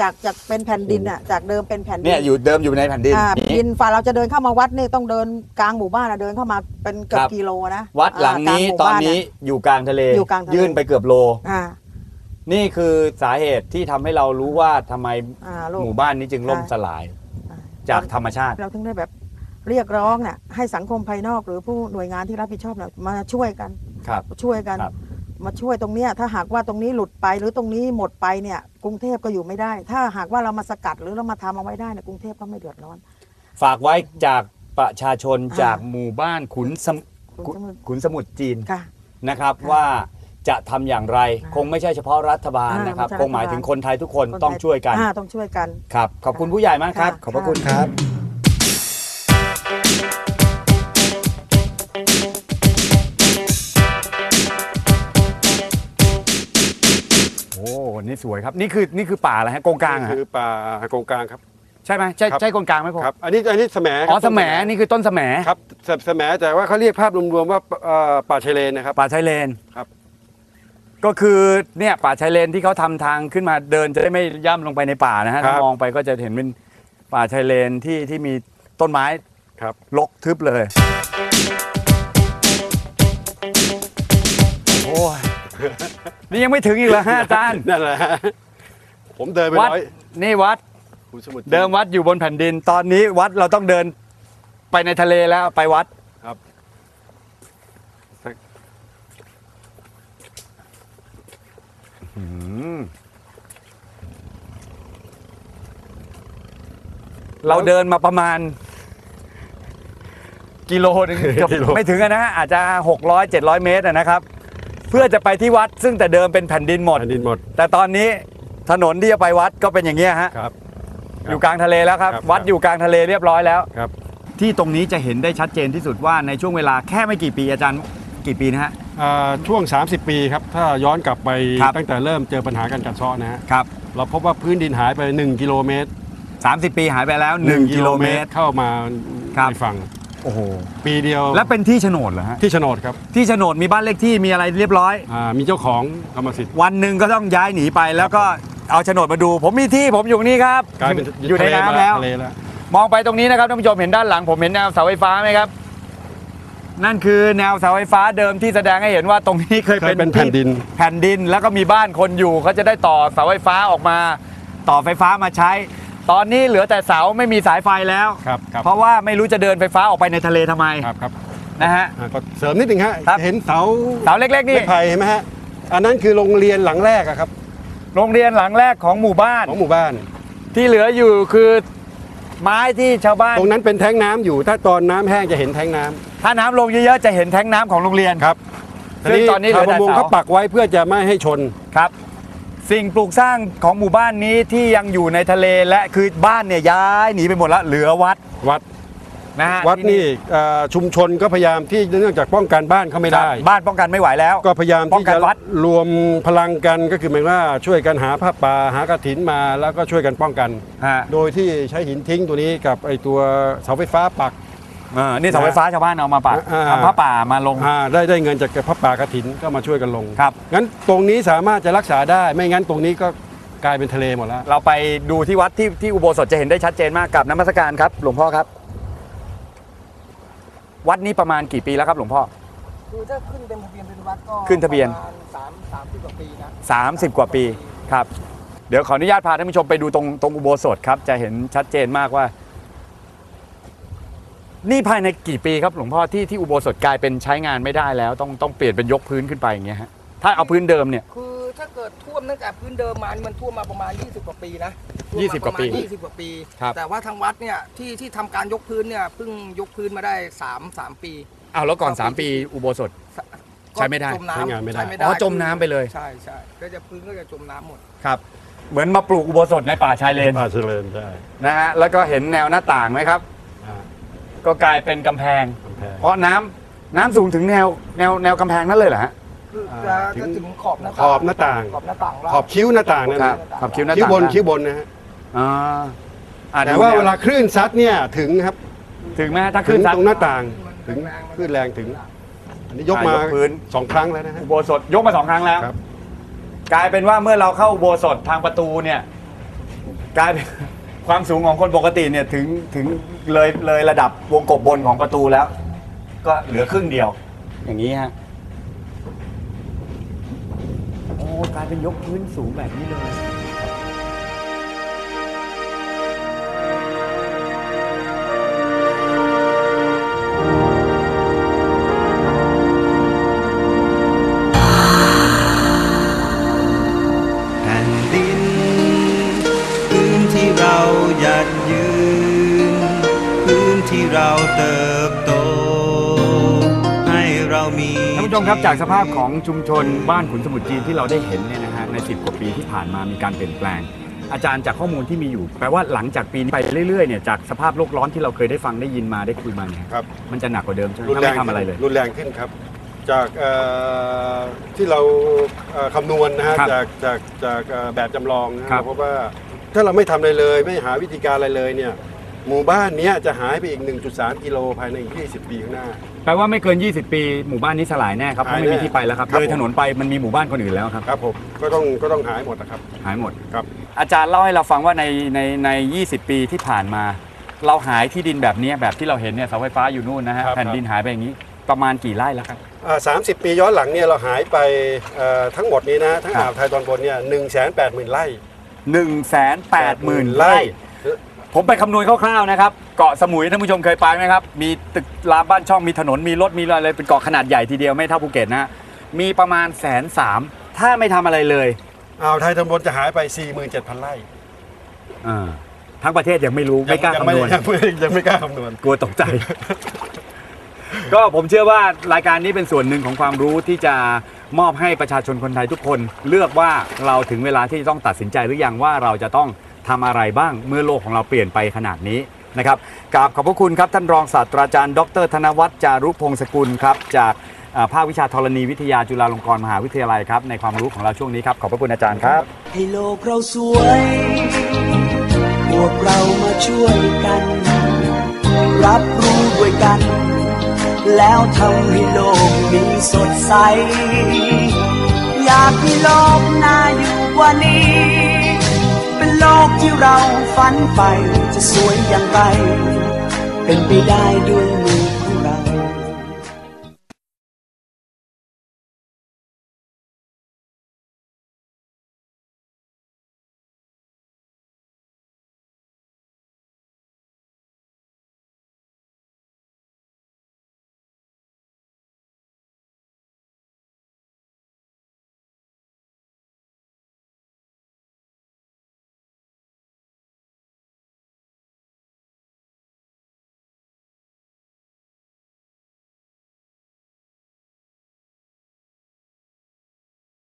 จากจากเป็นแผ่นดินอะจากเดิมเป็นแผ่นดิเนี่ยอยู่เดิมอยู่ในแผ่นดินอ่านี้ดินฝ่าเราจะเดินเข้ามาวัดนี่ต้องเดินกลางหมู่บ้านอะเดินเข้ามาเป็นเกือครับบกิโลนะวัดหลังนี้ากามู่ตอนบ้านี้อยู่กลางทะเลอยู่กลางทะเลยื่นไปเกือบโลอ่านี่คือสาเหตุที่ทำให้เรารู้ว่าทำไมอ่าลูกหมู่บ้านนี้จึงล่มใช่สลายอ่าจากธรรมชาติ เราถึงได้แบบเรียกร้องเนี่ยให้สังคมภายนอกหรือผู้หน่วยงานที่รับผิดชอบเนี่ยมาช่วยกันครับช่วยกันครับ มาช่วยตรงเนี้ยถ้าหากว่าตรงนี้หลุดไปหรือตรงนี้หมดไปเนี่ยกรุงเทพก็อยู่ไม่ได้ ถ้าหากว่าเรามาสกัดหรือเรามาทำเอาไว้ได้เนี่ยกรุงเทพก็ไม่เดือดร้อน ฝากไว้จากประชาชนอ่าจากหมู่บ้านขุนสมคุณสมุทร ขุนสมุทรจีนค่ะ นะครับค่ะว่าจะทำอย่างไรอ่าคงไม่ใช่เฉพาะรัฐบาลอ่านนะครับ ไม่ใช่คงหมายถึงคนไทยทุกคนคนไทย ต้องช่วยกันอ่าต้องช่วยกัน ครับขอบคุณผู้ใหญ่มากครับ ค่ะ ขอบพระคุณค่ะครับ โอ้นี่สวยครับนี่คือนี่คือป่าอะไรฮะกงกลางอะนี่ฮะคือป่าโกงกลางครับ ใช่ไหมใช่ครับ ใช่กงกลางไหมผมครับ อันนี้อันนี้แสมอ๋อครับแสมนี่คือต้นแสมครับแสแสมแต่ว่าเขาเรียกภาพรวมๆว่าเอ่อป่าชายเลนนะครับ ป่าชายเลนครับ ก็คือเนี่ยป่าชายเลนที่เขาทำทางขึ้นมาเดินจะได้ไม่ย่ำลงไปในป่านะฮะถ้ามองไปก็จะเห็นเป็นป่าชายเลนที่ที่มีต้นไม้ครับ รกทึบเลย โอ้ย นี่ยังไม่ถึงอีกเหรอฮะอาจารย์ นั่นแหละฮะผมเดินไปวัด ร้อยนี่วัด คุณสมุทร เดิมวัดอยู่บนแผ่นดิน ตอนนี้วัดเราต้องเดินไปในทะเลแล้วไปวัดครับ อืมเราเดินมาประมาณ กิโลหนึงเกือบไม่ถึงอะนะฮะอาจจะ 600 700 เมตรอะนะครับ เพื่อจะไปที่วัดซึ่งแต่เดิมเป็นแผ่นดินหมดแผ่นดินหมดแต่ตอนนี้ถนนที่จะไปวัดก็เป็นอย่างเงี้ยฮะครับ อยู่กลางทะเลแล้วครับ ครับวัดอยู่กลางทะเลเรียบร้อยแล้ว ครับ ที่ตรงนี้จะเห็นได้ชัดเจนที่สุดว่าในช่วงเวลาแค่ไม่กี่ปีอาจารย์กี่ปีนะฮะ อ่าช่วง 30 ปีครับ ถ้าย้อนกลับไปครับ ตั้งแต่เริ่มเจอปัญหาการกัดเซาะนะฮะครับเราพบว่าพื้นดินหายไป 1 กิโลเมตร30 ปีหายไปแล้ว 1 กิโลเมตร เข้ามาครับ ในฝั่ง โอ้โหปีเดียวและเป็นที่โฉนดเหรอฮะที่โฉนดครับที่โฉนดมีบ้านเลขที่มีอะไรเรียบร้อย อ่ามีเจ้าของกรรมสิทธิ์ วันหนึ่งก็ต้องย้ายหนีไป แล้วก็เอาโฉนดมาดู ผมมีที่ผมอยู่นี่ครับกลายเป็นอยู่ในทะเลน้ำแล้ว ทะเลแล้ว มองไปตรงนี้นะครับท่านผู้ชมเห็นด้านหลังผมเห็นแนวเสาไฟฟ้าไหมครับ นั่นคือแนวเสาไฟฟ้าเดิมที่แสดงให้เห็นว่าตรงนี้เคยเคเป็ยนเป็นแผ่นดิน แผ่นดินแล้วก็มีบ้านคนอยู่เขาจะได้ต่อเสาไฟฟ้าออกมา ต่อไฟฟ้ามาใช้ ตอนนี้เหลือแต่เสาไม่มีสายไฟแล้ว ครับครับเพราะว่าไม่รู้จะเดินไฟฟ้าออกไปในทะเลทำไมครับครับนะฮะ อ่าก็เสริมนิดนึงฮะครับ เห็นเสาเสาเล็กๆนี่ ไม้ไผ่เห็นไหมฮะอันนั้นคือโรงเรียนหลังแรกอะครับโรงเรียนหลังแรกของหมู่บ้าน ของหมู่บ้าน ที่เหลืออยู่คือไม้ที่ชาวบ้าน ตรงนั้นเป็นแท้งน้ำอยู่ ถ้าตอนน้ำแห้งจะเห็นแท้งน้ำถ้าน้ำลงเยอะๆ จะเห็นแท้งน้ำของโรงเรียน ครับซึ่งตอนนี้เหลือแต่ชาวประมงเสาเขาปักไว้เพื่อจะไม่ให้ชน ครับ สิ่งปลูกสร้างของหมู่บ้านนี้ที่ยังอยู่ในทะเลและคือบ้านเนี่ยย้ายหนีไปหมดแล้วเหลือวัดวัดนะฮะวัดที่นี่เอ่อชุมชนก็พยายามที่เนื่องจากป้องกันบ้านเขาไม่ครับได้ บ้านป้องกันไม่ไหวแล้ว ก็พยายามป้องที่กันจะวัด รวมพลังกันก็คือหมายว่าช่วยกันหาผ้าป่าหากระถินมาแล้วก็ช่วยกันป้องกัน ฮะ โดยที่ใช้หินทิ้งตัวนี้กับไอตัวเสาไฟฟ้าปักเออนี่เสาไฟฟ้าชาวบ้านเอามาปักอ่า ทำผ้าป่ามาลง อ่าได้ได้เงินจากผ้าป่ากระถินก็มาช่วยกันลงครับ งั้นตรงนี้สามารถจะรักษาได้ ไม่งั้นตรงนี้ก็กลายเป็นทะเลหมดแล้ว เราไปดูที่วัดที่ที่อุโบสถจะเห็นได้ชัดเจนมากกับน้ำมัสการครับ หลวงพ่อครับ วัดนี้ประมาณกี่ปีแล้วครับ หลวงพ่อ คือถ้าขึ้นเป็นทะเบียนเป็นวัดก็ขึ้นทะเบียน ประมาณสามสามสิบกว่าปีนะ 30 กว่าปีครับ เดี๋ยวขออนุญาตพาท่านผู้ชมไปดูตรงตรงอุโบสถครับ จะเห็นชัดเจนมากว่า นี่ภายในกี่ปีครับหลวงพ่อที่ที่อุโบสถกลายเป็นใช้งานไม่ได้แล้ว ต้องต้องเปลี่ยนเป็นยกพื้นขึ้นไปอย่างเงี้ยฮะถ้าเอาพื้นเดิมเนี่ย คือถ้าเกิดท่วมตั้งแต่พื้นเดิมมานี่มันท่วมมาประมาณ 20 กว่าปีนะท่มยี่สิบกว่าปีประมณ20 กว่าปี ครับ แต่ว่าทางวัดเนี่ยที่ที่ทำการยกพื้นเนี่ยเพิ่งยกพื้นมาได้3 3ปีเอาแล้วก่อน 3 ปีอุโบสถใช้ไม่ได้ก็จมน้ำใช้งานไม่ได้ ใช้อ๋อจมน้ำไปเลย ใช่ใช่ก็จะพื้นก็จะจมน้ำหมด ครับ เหมือนมาปลูกอุโบสถในป่าชายเลนป่าเจริญได้นะฮะแล้วก็เห็นแนวหน้าต่างไหมครับ อ่า ก็กลายเป็นกำแพง กำแพงเพราะน้ำน้ำสูงถึงแนวแนวแนวกำแพงนั่นเลยเหรอฮะคืออ่าจะถึงจะถึงขอบหน้าขอบหน้าต่าง ขอบหน้าต่างเราขอบคิ้วหน้าต่างนั่นครันะบขอบคิ้วหน้าคิ้วต่างบนนะคิ้วบนนะฮะอ่าอะแต่ดูว่าแนเวลาคลื่นซัดเนี่ยถึงครับถึงแม้ถ้าถึขึ้นงซัด ตรงหน้าต่างมันถึงแรงๆคลื่นแรงถึง อันนี้ยกมาอ่ายกพื้น สองครั้งแล้วนะฮะ อุโบสถยกมาสองครั้งแล้ว ครับ กลายเป็นว่าเมื่อเราเข้าอุโบสถทางประตูเนี่ย กลายเป็น ความสูงของคนปกติเนี่ยถึงถึงเลยเลยระดับวงกบบนของประตูแล้ว ก็เหลือครึ่งเดียว อย่างนี้ฮะโอ้กลายเป็นยกพื้นสูงแบบนี้เลย ท่านผู้ชมครับจากสภาพของชุมชนบ้านขุนสมุทรจีนที่เราได้เห็นเนี่ยนะฮะใน 10 กว่าปีที่ผ่านมามีการเปลี่ยนแปลง อาจารย์จากข้อมูลที่มีอยู่ แปลว่าหลังจากปีนี้ไปเรื่อยๆเนี่ยจากสภาพโลกร้อนที่เราเคยได้ฟังได้ยินมาได้คุยมาเนี่ยครับมันจะหนักกว่าเดิมใช่ไหมรุนถ้าแรไม่งทำอะไรเลย รุนแรงขึ้นครับ จากเอ่อที่เราเอ่อคำนวณนะฮะครับจากจากจากเอ่อแบบจำลองนะฮะครับ เราพบว่าถ้าเราไม่ทำอะไรเลย ไม่หาวิธีการอะไรเลยเนี่ยหมู่บ้านเนี้ยจะหายไปอีก 1.3 กิโลภายในอีก20 ปีข้างหน้า แปลว่าไม่เกิน 20 ปี หมู่บ้านนี้สลายแน่ครับเพราะไม่มีที่ไปแล้วครับครับ เลยผมถนนไปมันมีหมู่บ้านคนอื่นแล้วครับครับผมก็ต้องก็ต้องหายหมดนะครับ หายหมด ครับ อาจารย์เล่าให้เราฟังว่าในในใน 20 ปีที่ผ่านมา เราหายที่ดินแบบนี้แบบที่เราเห็นเนี่ยเสาไฟฟ้าอยู่นู่นนะฮะครับ แผ่นดินหายไปอย่างนี้ ประมาณกี่ไร่แล้วครับอ่า30ปีย้อนหลังเนี่ยเราหายไปเอ่อทั้งหมดนี้นะทั้งครับ อ่าวไทยตอนบนเนี่ยหนึ่งแสนแปดหมื่นไร่ 1 8 0 0 0 0 ไร่ ผมไปคำนวณคร่าวๆนะครับ เกาะสมุยท่านผู้ชมเคยไปไหมครับ มีตึกรามบ้านช่องมีถนนมีรถมีอะไรเป็นเกาะขนาดใหญ่ทีเดียวไม่เท่าภูเก็ตนะฮะมีประมาณแสนสามถ้าไม่ทำอะไรเลยอ่าวไทยตอนบนจะหายไป 47,000 ไร่อ่าทั้งประเทศยังไม่รู้ไม่กล้ายังคำนวณ ยังไม่ยังไม่กล้าคำนวณ กลัวตกใจ ก็ผมเชื่อว่ารายการนี้เป็นส่วนหนึ่งของความรู้ที่จะมอบให้ประชาชนคนไทยทุกคน เลือกว่าเราถึงเวลาที่จะต้องตัดสินใจหรือยังว่าเราจะต้อง ทำอะไรบ้างเมื่อโลกของเราเปลี่ยนไปขนาดนี้นะครับกราบขอบพระคุณครับท่านรองศาสตราจารย์ ดร ธนวัฒน์จารุพงศกุลครับจากภาควิชาธรณีวิทยาจุฬาลงกรณ์มหาวิทยาลัยครับในความรู้ของเราช่วงนี้ครับขอบพระคุณอาจารย์ครับให้โลกเราสวยพวกเรามาช่วยกัน รับรู้ด้วยกัน แล้วทำให้โลกมีสดใส อยากให้โลกน่าอยู่กว่านี้ กที่เราฝันไปจะสวยอย่างไร เป็นไปได้ด้วยมื